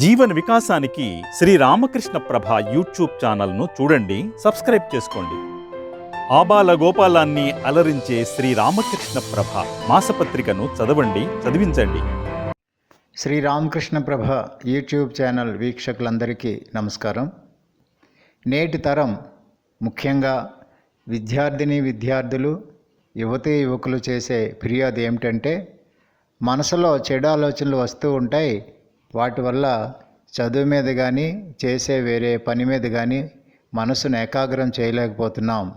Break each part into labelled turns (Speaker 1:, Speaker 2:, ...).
Speaker 1: జీవన వికాసానికి శ్రీ రామకృష్ణ ప్రభ యూట్యూబ్ ఛానల్ను చూడండి సబ్స్క్రైబ్ చేసుకోండి. ఆబాల గోపాలాన్ని అలరించే శ్రీ రామకృష్ణ ప్రభ మాసపత్రికను చదవండి చదివించండి.
Speaker 2: శ్రీ రామకృష్ణ ప్రభ యూట్యూబ్ ఛానల్ వీక్షకులందరికీ నమస్కారం. నేటి తరం ముఖ్యంగా విద్యార్థిని విద్యార్థులు యువతీ యువకులు చేసే ఫిర్యాదు ఏమిటంటే మనసులో చెడు ఆలోచనలు వస్తూ ఉంటాయి వాటి వల్ల చదువు మీద కానీ చేసే వేరే పని మీద కానీ మనసును ఏకాగ్రం చేయలేకపోతున్నాం.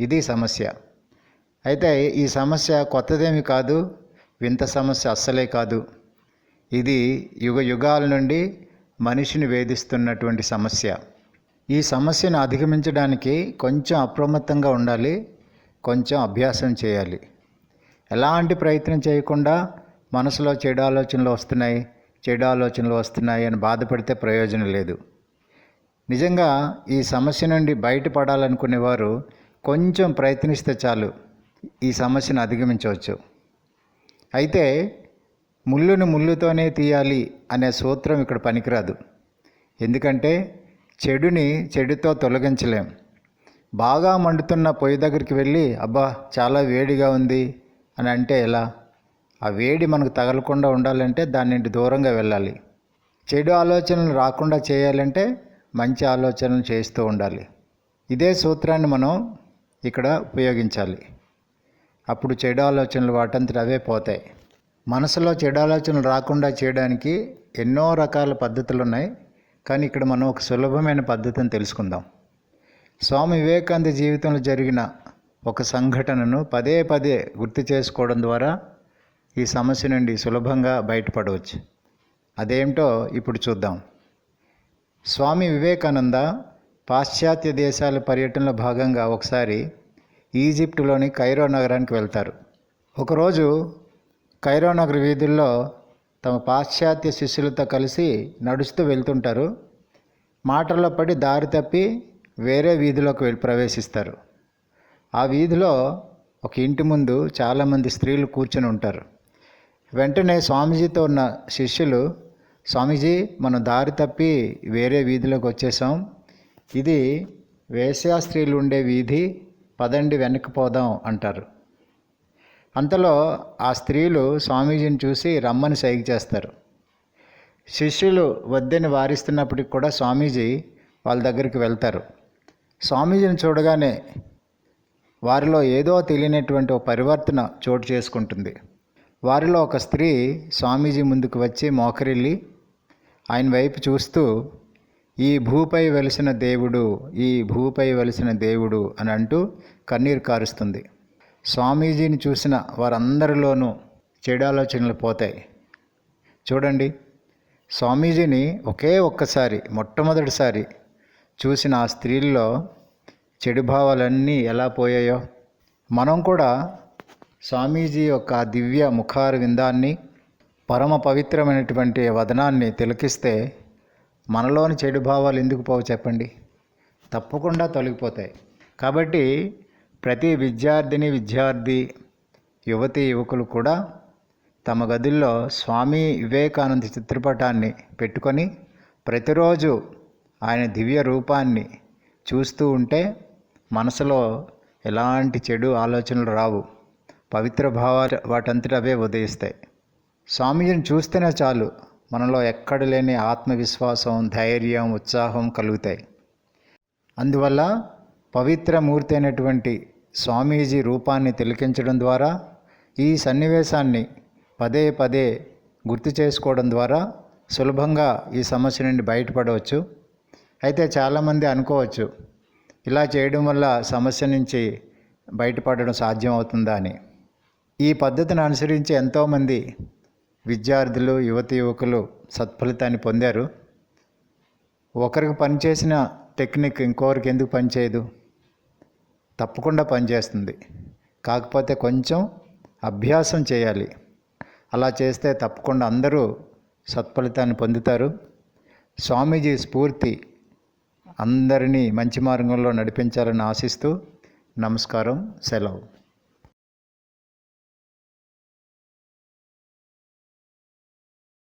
Speaker 2: ఇది సమస్య. అయితే ఈ సమస్య కొత్తదేమి కాదు వింత సమస్య అస్సలే కాదు. ఇది యుగ యుగాల నుండి మనిషిని వేధిస్తున్నటువంటి సమస్య. ఈ సమస్యను అధిగమించడానికి కొంచెం అప్రమత్తంగా ఉండాలి కొంచెం అభ్యాసం చేయాలి. ఎలాంటి ప్రయత్నం చేయకుండా మనసులో చెడు ఆలోచనలు వస్తున్నాయి చెడు ఆలోచనలు వస్తున్నాయి అని బాధపడితే ప్రయోజనం లేదు. నిజంగా ఈ సమస్య నుండి బయటపడాలనుకునేవారు కొంచెం ప్రయత్నిస్తే చాలు ఈ సమస్యను అధిగమించవచ్చు. అయితే ముళ్ళును ముళ్ళుతోనే తీయాలి అనే సూత్రం ఇక్కడ పనికిరాదు. ఎందుకంటే చెడుని చెడుతో తొలగించలేం. బాగా మండుతున్న పొయ్యి దగ్గరికి వెళ్ళి అబ్బా చాలా వేడిగా ఉంది అని అంటే ఎలా? ఆ వేడి మనకు తగలకుండా ఉండాలంటే దాని నుండి దూరంగా వెళ్ళాలి. చెడు ఆలోచనలు రాకుండా చేయాలంటే మంచి ఆలోచనలు చేస్తూ ఉండాలి. ఇదే సూత్రాన్ని మనం ఇక్కడ ఉపయోగించాలి. అప్పుడు చెడు ఆలోచనలు వాటంతట అవే పోతాయి. మనసులో చెడు ఆలోచనలు రాకుండా చేయడానికి ఎన్నో రకాల పద్ధతులు ఉన్నాయి కానీ ఇక్కడ మనం ఒక సులభమైన పద్ధతిని తెలుసుకుందాం. స్వామి వివేకానంద జీవితంలో జరిగిన ఒక సంఘటనను పదే పదే గుర్తు చేసుకోవడం ద్వారా ఈ సమస్య నుండి సులభంగా బయటపడవచ్చు. అదేమిటో ఇప్పుడు చూద్దాం. స్వామి వివేకానంద పాశ్చాత్య దేశాల పర్యటనలో భాగంగా ఒకసారి ఈజిప్టులోని కైరో నగరానికి వెళ్తారు. ఒకరోజు కైరో నగర వీధుల్లో తమ పాశ్చాత్య శిష్యులతో కలిసి నడుస్తూ వెళ్తుంటారు. మాటల్లో పడి దారి తప్పి వేరే వీధిలోకి వెళ్ళి ప్రవేశిస్తారు. ఆ వీధిలో ఒక ఇంటి ముందు చాలామంది స్త్రీలు కూర్చొని ఉంటారు. వెంటనే స్వామీజీతో ఉన్న శిష్యులు స్వామీజీ మనం దారి తప్పి వేరే వీధిలోకి వచ్చేసాం ఇది వేశ్యా స్త్రీలు ఉండే వీధి. పదండి వెనక్కి పోదాం అంటారు. అంతలో ఆ స్త్రీలు స్వామీజీని చూసి రమ్మని సైగ చేస్తారు. శిష్యులు వద్దని వారిస్తున్నప్పటికి కూడా స్వామీజీ వాళ్ళ దగ్గరికి వెళ్తారు. స్వామీజీని చూడగానే వారిలో ఏదో తెలియనటువంటి ఓ పరివర్తన చోటు చేసుకుంటుంది. వారిలో ఒక స్త్రీ స్వామీజీ ముందుకు వచ్చి మోకరిల్లి ఆయన వైపు చూస్తూ ఈ భూపై వెలిసిన దేవుడు ఈ భూపై వెలిసిన దేవుడు అని అంటూ కన్నీరు కారుస్తుంది. స్వామీజీని చూసిన వారందరిలోనూ చెడు ఆలోచనలు పోతాయి. చూడండి స్వామీజీని ఒకే ఒక్కసారి మొట్టమొదటిసారి చూసిన ఆ స్త్రీల్లో చెడు భావాలన్నీ ఎలా పోయాయో? మనం కూడా స్వామీజీ యొక్క దివ్య ముఖార విందాన్ని పరమ పవిత్రమైనటువంటి వదనాన్ని తిలకిస్తే మనలోని చెడు భావాలు ఎందుకు పోవు చెప్పండి? తప్పకుండా తొలగిపోతాయి. కాబట్టి ప్రతి విద్యార్థిని విద్యార్థి యువతి యువకులు కూడా తమ గదుల్లో స్వామి వివేకానంద చిత్రపటాన్ని పెట్టుకొని ప్రతిరోజు ఆయన దివ్య రూపాన్ని చూస్తూ ఉంటే మనసులో ఎలాంటి చెడు ఆలోచనలు రావు. పవిత్ర భావాలు వాటంతట అవే ఉదయిస్తాయి. స్వామీజీని చూస్తేనే చాలు మనలో ఎక్కడ లేని ఆత్మవిశ్వాసం ధైర్యం ఉత్సాహం కలుగుతాయి. అందువల్ల పవిత్ర మూర్తి అయినటువంటి స్వామీజీ రూపాన్ని తిలకించడం ద్వారా ఈ సన్నివేశాన్ని పదే పదే గుర్తు చేసుకోవడం ద్వారా సులభంగా ఈ సమస్య నుండి బయటపడవచ్చు. అయితే చాలామంది అనుకోవచ్చు ఇలా చేయడం వల్ల సమస్య నుంచి బయటపడడం సాధ్యం అవుతుందా అని. ఈ పద్ధతిని అనుసరించి ఎంతోమంది విద్యార్థులు యువతి యువకులు సత్ఫలితాన్ని పొందారు. ఒకరికి పనిచేసిన టెక్నిక్ ఇంకొకరికి ఎందుకు పనిచేయదు? తప్పకుండా పనిచేస్తుంది. కాకపోతే కొంచెం అభ్యాసం చేయాలి. అలా చేస్తే తప్పకుండా అందరూ సత్ఫలితాన్ని పొందుతారు. స్వామీజీ స్ఫూర్తి అందరినీ మంచి మార్గంలో నడిపించాలని ఆశిస్తూ నమస్కారం సెలవు.